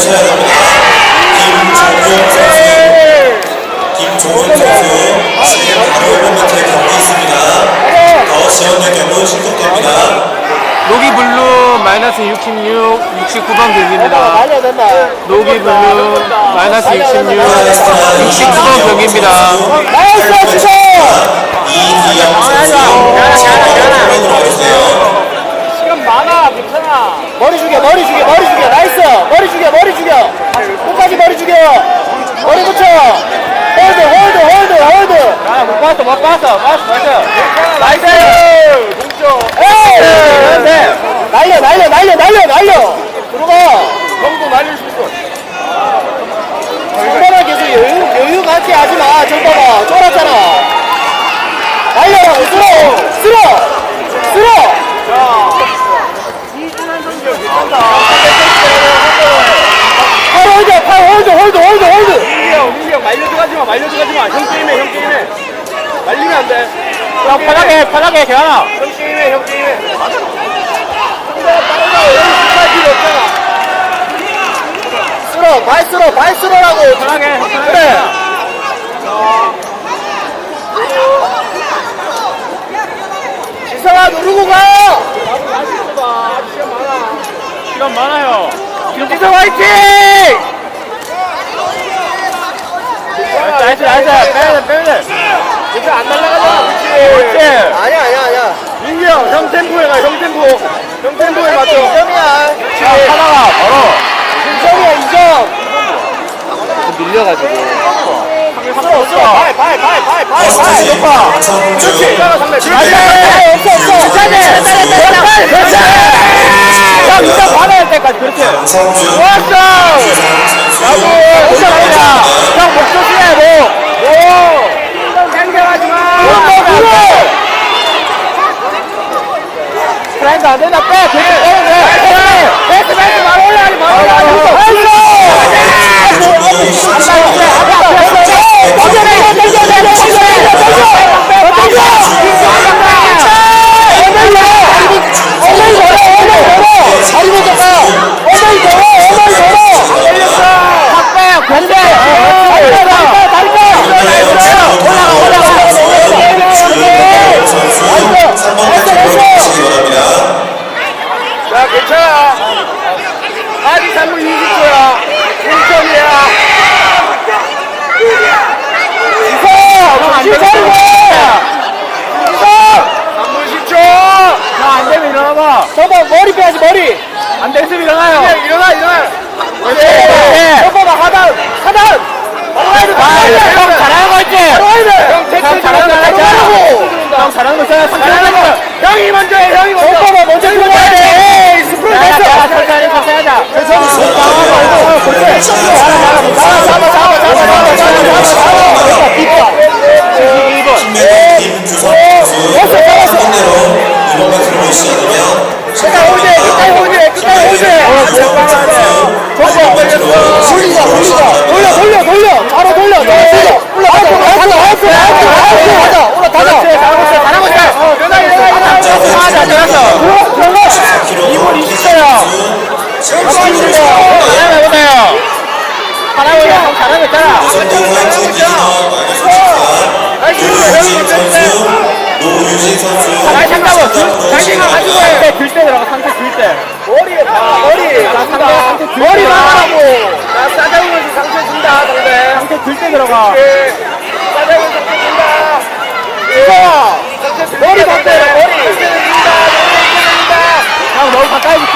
오셔야 됩니다. 김종용 선수. 김종용 선수 지금 바로 1번 밑에 경기 있습니다. 더 지원력으로 신속됩니다. 노기 블루 마이너스 66, 69번 경기입니다. 노기 블루 마이너스 66, 69번 경기입니다. 나이스 주소. 이기영 선수 지원력으로 와주세요. 머리 죽여 머리 죽여 머리 죽여 나이스. 머리 죽여 머리 죽여. 끝까지 머리 죽여. 머리 붙여. 홀드 홀드 홀드 홀드. 야못 봤어 못 봤어 봤어 봤어. 나이스. 동점. 에이. 네. 날려 날려 날려 날려 날려. 들어가. 형도 날릴 수 있어. 정답아 계속 여유 여유 갖게 하지 마. 정답아 쫄았잖아. 날려라고 쓸어 쓸어 쓸어. 팔 홀드 팔 홀드 홀드 홀드 홀드. 민기 형 민기 형 말려 들어가지 마 말려 들어가지 마. 형 게임해 형 게임해. 말리면 안 돼. 야 편하게 편하게 개하나. 형 게임해 형 게임해. 상대가 빠르다 여기 스파이 필요 없잖아. 쓸어 발 쓸어 발 쓸어라고 편하게 그래 지성아 누르고 가 시간 많아요. 지성 화이팅 나이스, 나이스. 빼야 돼, 빼야 돼. 지성 안 날라가잖아 그렇지 아니야 아니야 아니야 민규 형형 템포에 가형 템포 형 템포에 맞춰 2점이야 그렇지 하나가 바로. 2점이야 2점 밀려가지고 그렇지 없어 없어 괜찮네 괜찮네 괜찮네 형 이따 받아야 때까지 그렇지 박성주 좋았어 야구 진짜 잘한다 형목 조심해 목목 생겨하지 마 물어 프라이드 안 된다 빼 계속 빼면 돼 패스 패스 말 올라가지 마 올라가지 주윤 선수 3번 배치 보시기 바랍니다. 야 괜찮아 아직 3분 20초야 1점이야 이거 정신 차리고 이거 3분 10초 안 되면 일어나봐. 저거 머리 빼야지 머리 안 됐으면 일어나요. 그냥 일어나 일어나 네. 저거 봐 하단 하단 돼돼형 잘하는 거 있지? 돼형 형 잘하는 거 있잖아. 형 잘하는 거 있잖아. 잘하는 거 형이 먼저 해 형이 먼저 오빠가 먼저 들어가야 돼 스프링 됐어 야, 천천히, 천천히 하자. 천천히 잡아 잡아 잡아 잡아 아, 잘 들었어. 들어가 4kg 이시영 선수 지금 잘해보세요. 잘하고 있어. 형 잘하고 있잖아. 김기덕 마이너스 64 노유진 선수 잠깐만. 상담으로 자기가 가지고. 해. 들때 들어가. 상태 들 때. 머리에 봐 머리 상대 머리 막으라고 나 싸장면서 상처 준다 상대 상태 들때 들어가. 싸장면 상처 준다 이거 머리 상대 머리 상